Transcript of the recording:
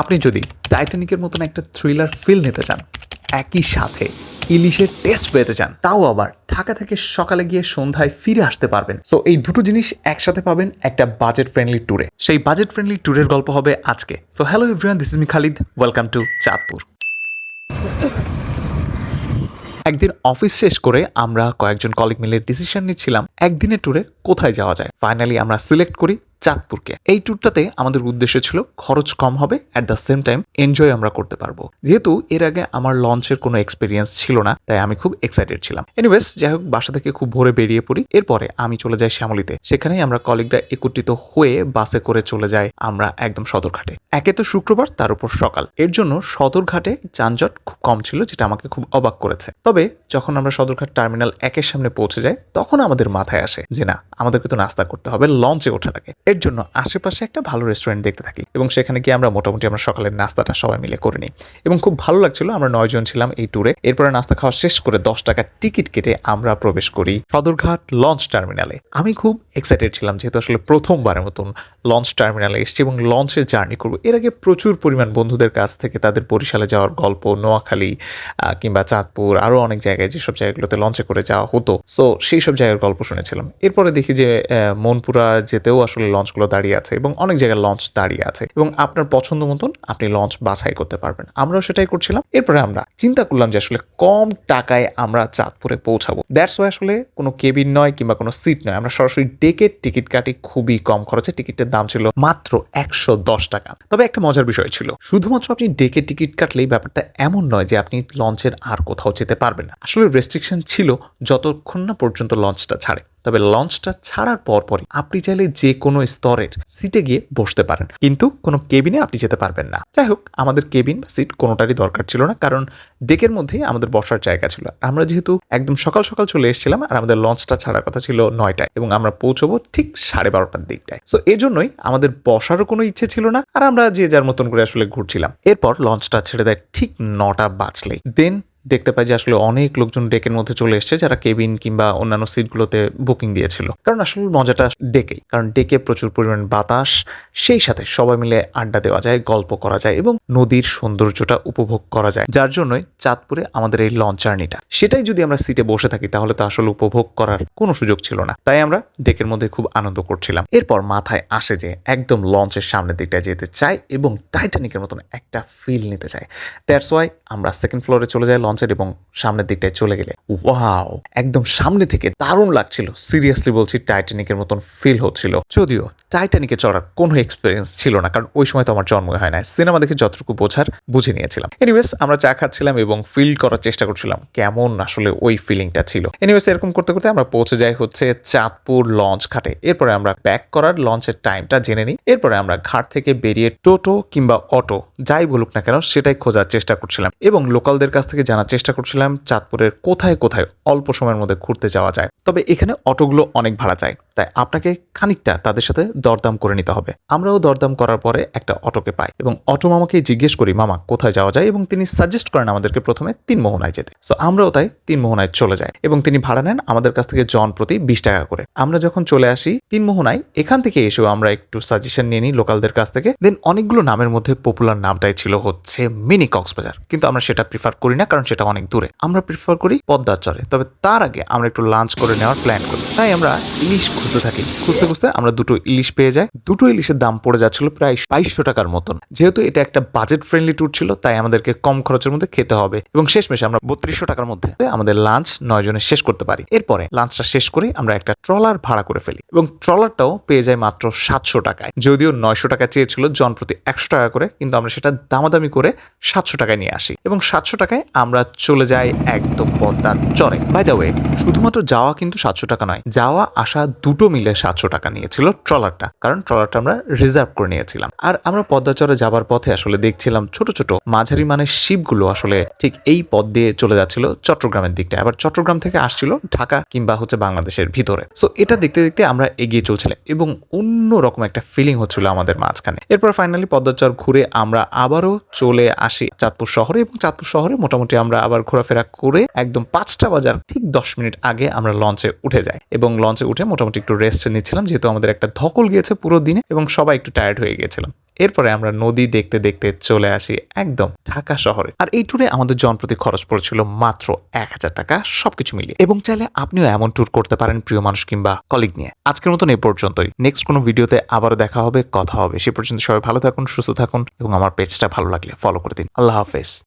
আপনি যদি টাইটানিকের মতন একটা থ্রিলার ফিল নিতে চান, একই সাথে ইলিশের টেস্ট পেতে চান, তাও আবার ঢাকা থেকে সকালে গিয়ে সন্ধ্যায় ফিরে আসতে পারবেন। সো এই দুটো জিনিস একসাথে পাবেন একটা বাজেট ফ্রেন্ডলি ট্যুরে সেই বাজেট ফ্রেন্ডলি ট্যুরের গল্প হবে আজকে। So hello everyone this is me Khalid welcome to Chandpur একদিন অফিস শেষ করে আমরা কয়েকজন কলিগ মিলে ডিসিশন নিচ্ছিলাম, একদিনের ট্যুরে কোথায় যাওয়া যায়। ফাইনালি আমরা সিলেক্ট করি চাঁদপুরকে। এই ট্যুরটাতে আমাদের উদ্দেশ্য ছিল খরচ কম হবে at the same time enjoy আমরা করতে পারব। যেহেতু এর আগে আমার লঞ্চের কোনো এক্সপিরিয়েন্স ছিল না, তাই আমি খুব এক্সাইটেড ছিলাম। এনিওয়েজ যাই হোক, বাসা থেকে খুব ভোরে বেরিয়ে পড়ি। এরপরে আমি চলে যাই শ্যামলিতে। সেখানেই আমরা কলিগরা একত্রিত হয়ে বাসে করে চলে যাই আমরা একদম সদরঘাটে। একে তো শুক্রবার, তার উপর সকাল। এর জন্য সদরঘাটে যানজট খুব কম ছিল, যেটা আমাকে খুব অবাক করেছে। তবে যখন আমরা সদরঘাট টার্মিনাল একের সামনে পৌঁছে যাই, তখন আমাদের মাথায় আসে যে না, আমাদেরকে তো নাস্তা করতে হবে লঞ্চে ওঠার আগে। এর জন্য আশেপাশে একটা ভালো রেস্টুরেন্ট দেখতে থাকি। এবং সেখানে গিয়ে আমরা মোটামুটি আমরা সকালের নাস্তাটা সবাই মিলে করে নিই। এবং খুব ভালো লাগছিল, আমরা নয়জন ছিলাম এই ট্যুরে এরপরে নাস্তা খাওয়া শেষ করে দশ টাকার টিকিট কেটে আমরা প্রবেশ করি সদরঘাট লঞ্চ টার্মিনালে। আমি খুব এক্সাইটেড ছিলাম, যেহেতু আসলে প্রথমবারের মতন লঞ্চ টার্মিনালে এসেছি এবং লঞ্চের জার্নি করব। এর আগে প্রচুর পরিমাণ বন্ধুদের কাছ থেকে তাদের বরিশালে যাওয়ার গল্প, নোয়াখালী কিংবা চাঁদপুর আরও অনেক জায়গায় যেসব জায়গাগুলোতে লঞ্চে করে যাওয়া হতো। সো সেই সব জায়গার গল্প শুনেছিলাম। এরপরে দেখি যে মনপুরা যেতেও আসলে লঞ্চগুলো দাঁড়িয়ে আছে এবং অনেক জায়গায় লঞ্চ দাঁড়িয়ে আছে এবং আপনার পছন্দ মতন আপনি লঞ্চ বাছাই করতে পারবেন। আমরাও সেটাই করছিলাম। এরপরে আমরা চিন্তা করলাম যে আসলে কম টাকায় আমরা চাঁদপুরে পৌঁছাবো। দ্যাটস ওয়াই আসলে কোনো কেবিন নয় কিংবা কোনো সিট নয়। আমরা সরাসরি ডেকের টিকিট কাটি খুবই কম খরচে টিকিটের দাম ছিল মাত্র একশো দশ টাকা। তবে একটা মজার বিষয় ছিল, শুধুমাত্র আপনি ডেকে টিকিট কাটলেই ব্যাপারটা এমন নয় যে আপনি লঞ্চের আর কোথাও যেতে পারবেন না। আসলে রেস্ট্রিকশন ছিল যতক্ষণ না পর্যন্ত লঞ্চটা ছাড়ে। তবে লঞ্চটা ছাড়ার পর পরই আপনি চাইলে যে কোনো স্তরের সিটে গিয়ে বসতে পারেন। কিন্তু কোনো কেবিনে আপনি যেতে পারবেন না। যাই হোক, আমাদের কেবিন বা সিট কোনোটারই দরকার ছিল না, কারণ ডেকের মধ্যেই আমাদের বসার জায়গা ছিল। আমরা যেহেতু একদম সকাল সকাল চলে এসেছিলাম আর আমাদের লঞ্চটা ছাড়ার কথা ছিল নয়টায় এবং আমরা পৌঁছবো ঠিক সাড়ে বারোটার দিকটায়। সো এই জন্যই আমাদের বসারও কোনো ইচ্ছে ছিল না আর আমরা যে যার মতন করে আসলে ঘুরছিলাম। এরপর লঞ্চটা ছেড়ে দেয় ঠিক নটা বাজলেই। দেন দেখতে পাই যে আসলে অনেক লোকজন ডেকের মধ্যে চলে এসেছে যারা কেবিন কিংবা অন্যান্য সিটগুলোতে বুকিং দিয়েছিল। কারণ আসলে মজাটা ডেকেই, কারণ ডেকে প্রচুর পরিমাণ বাতাস, সেই সাথে সবাই মিলে আড্ডা দেওয়া যায়, গল্প করা যায় এবং নদীর সৌন্দর্যটা উপভোগ করা যায়। যার জন্যই চাঁদপুরে আমাদের এই লঞ্চ জার্নিটা। সেটাই যদি আমরা সিটে বসে থাকি, তাহলে তো আসলে উপভোগ করার কোনো সুযোগ ছিল না। তাই আমরা ডেকের মধ্যে খুব আনন্দ করছিলাম। এরপর মাথায় আসে যে একদম লঞ্চের সামনের দিকটায় যেতে চাই এবং টাইটানিকের মতন একটা ফিল নিতে চাই দ্যাটস ওয়াই আমরা সেকেন্ড ফ্লোরে চলে যাই লঞ্চের এবং সামনের দিকটায় চলে গেলে। ওয়াও! একদম সামনে থেকে দারুণ লাগছিল। সিরিয়াসলি বলছি, টাইটানিকের মতন ফিল হচ্ছিল। যদিও টাইটানিকে চড়ার কোনো এক্সপিরিয়েন্স ছিল না, কারণ ওই সময় তো আমার জন্ম হয় না সিনেমা দেখে যতটুকু বোঝার, বুঝে নিয়েছিলাম। এনিওয়েজ আমরা চা খাচ্ছিলাম এবং ফিল করার চেষ্টা করছিলাম কেমন আসলে ওই ফিলিংটা ছিল। এনিওয়েজ এরকম করতে করতে আমরা পৌঁছে যাই হচ্ছে চাঁদপুর লঞ্চ ঘাটে। এরপরে আমরা ব্যাক করার লঞ্চের টাইমটা জেনে নিই। এরপরে আমরা ঘাট থেকে বেরিয়ে টোটো কিংবা অটো, যাই বলুক না কেন, সেটাই খোঁজার চেষ্টা করছিলাম এবং লোকালদের কাছ থেকে জানার চেষ্টা করছিলাম চাঁদপুরের কোথায় কোথায় অল্প সময়ের মধ্যে ঘুরতে যাওয়া যায়। তবে এখানে অটোগুলো অনেক ভাড়া চায় তাই আপনাকে খানিকটা তাদের সাথে দরদাম করে নিতে হবে। আমরাও দরদাম করার পরে একটা অটোকে পাই এবং অটো মামাকে জিজ্ঞেস করি, মামা, কোথায় যাওয়া যায়? এবং তিনি সাজেস্ট করেন আমাদেরকে প্রথমে তিন মোহনায় যেতে। সো আমরাও তাই তিন মোহনায় চলে যাই এবং তিনি ভাড়া নেন আমাদের কাছ থেকে জন প্রতি বিশ টাকা করে। আমরা যখন চলে আসি তিন মোহনায় এখান থেকে এসেও আমরা একটু সাজেশন নিয়ে নিই লোকালদের কাছ থেকে। দেন অনেকগুলো নামের মধ্যে পপুলার নামটাই ছিল হচ্ছে মিনি কক্সবাজার কিন্তু আমরা সেটা প্রিফার করি না কারণ সেটা অনেক দূরে। আমরা প্রিফার করি পদ্মার চরে। তবে তার আগে আমরা একটু লাঞ্চ করে নেওয়ার প্ল্যান করি। তাই আমরা ইলিশ খুঁজতে থাকি। খুঁজতে খুঁজতে আমরা দুটো ইলিশ পেয়ে যাই। দুটো ইলিশের দাম পড়ে যাচ্ছিল প্রায় বাইশশো টাকার মতন। যেহেতু এটা একটা বাজেট ফ্রেন্ডলি ট্যুর ছিল, তাই আমাদেরকে কম খরচের মধ্যে খেতে হবে এবং শেষমেশে আমরা বত্রিশশো টাকার মধ্যে আমাদের লাঞ্চ নয় জনে শেষ করতে পারি। এরপরে লাঞ্চটা শেষ করে আমরা একটা ট্রলার ভাড়া করে ফেলি এবং ট্রলারটাও পেয়ে যায় মাত্র সাতশো টাকায়। যদিও নয়শো টাকা চেয়েছিল, জন প্রতি একশো টাকা করে, কিন্তু আমরা সেটা দামাদামি করে সাতশো টাকায় নিয়ে আসি এবং সাতশো টাকায় আমরা চলে যাই একদম পদ্মার চরে। বাই দ্য ওয়ে শুধুমাত্র যাওয়া কিন্তু সাতশো টাকা নয় যাওয়া আসা দুটো মিলে সাতশো টাকা নিয়েছিল ট্রলারটা। কারণ ট্রলারটা আমরা রিজার্ভ করে নিয়েছিলাম। আর আমরা পদ্মাচরে যাবার পথে আসলে দেখছিলাম ছোট ছোট মাঝারি মানের শিপগুলো আসলে ঠিক এই পথ দিয়ে চলে যাচ্ছিল চট্টগ্রামের দিকটা। আবার চট্টগ্রাম থেকে আসছিল ঢাকা কিংবা হচ্ছে বাংলাদেশের ভিতরে। সো এটা দেখতে দেখতে আমরা এগিয়ে চলছিলাম এবং অন্য রকম একটা ফিলিং হচ্ছিল আমাদের মাঝখানে। এরপর ফাইনালি পদ্মাচর ঘুরে আমরা আবারও চলে আসি চাঁদপুর শহরে এবং চাঁদপুর শহরে মোটামুটি আমরা আবার ঘোরাফেরা করে একদম পাঁচটা বাজার ঠিক দশ মিনিট আগে আমরা লঞ্চে উঠে যাই। এবং লঞ্চে উঠে মোটামুটি একটু রেস্ট নিচ্ছিলাম, যেহেতু আমাদের একটা ধকল গিয়েছে পুরো দিনে এবং সবাই একটু টায়ার্ড হয়ে গিয়েছিলাম। এরপরে আমরা নদী দেখতে দেখতে চলে আসি একদম ঢাকা শহরে। আর এই ট্যুরে আমাদের জনপ্রতি খরচ পড়েছিল মাত্র এক হাজার টাকা, সবকিছু মিলিয়ে। এবং চাইলে আপনিও এমন ট্যুর করতে পারেন প্রিয় মানুষ কিংবা কলিগ নিয়ে। আজকের মতন এই পর্যন্তই। নেক্সট কোনো ভিডিওতে আবারও দেখা হবে, কথা হবে। সে পর্যন্ত সবাই ভালো থাকুন, সুস্থ থাকুন এবং আমার পেজটা ভালো লাগলে ফলো করে দিন। আল্লাহ হাফেজ।